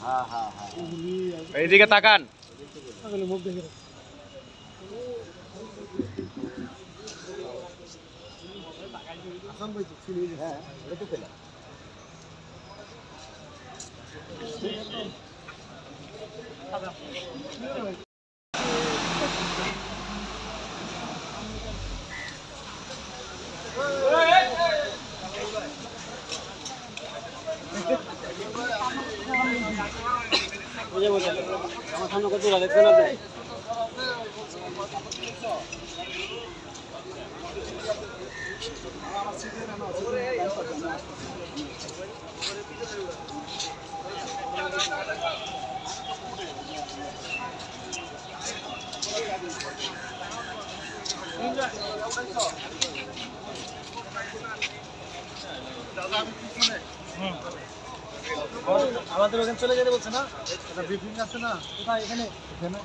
হ্যাঁ হ্যাঁ হ্যাঁ এইদিকে তাকান হ্যাঁ এটা তো পেলাম। বুঝে বুঝে আমার সামনে কত আমাদের ওখানে চলে যেতে বলছে না? ব্রিফিং আছে না? কোথায় এখানে এখানে?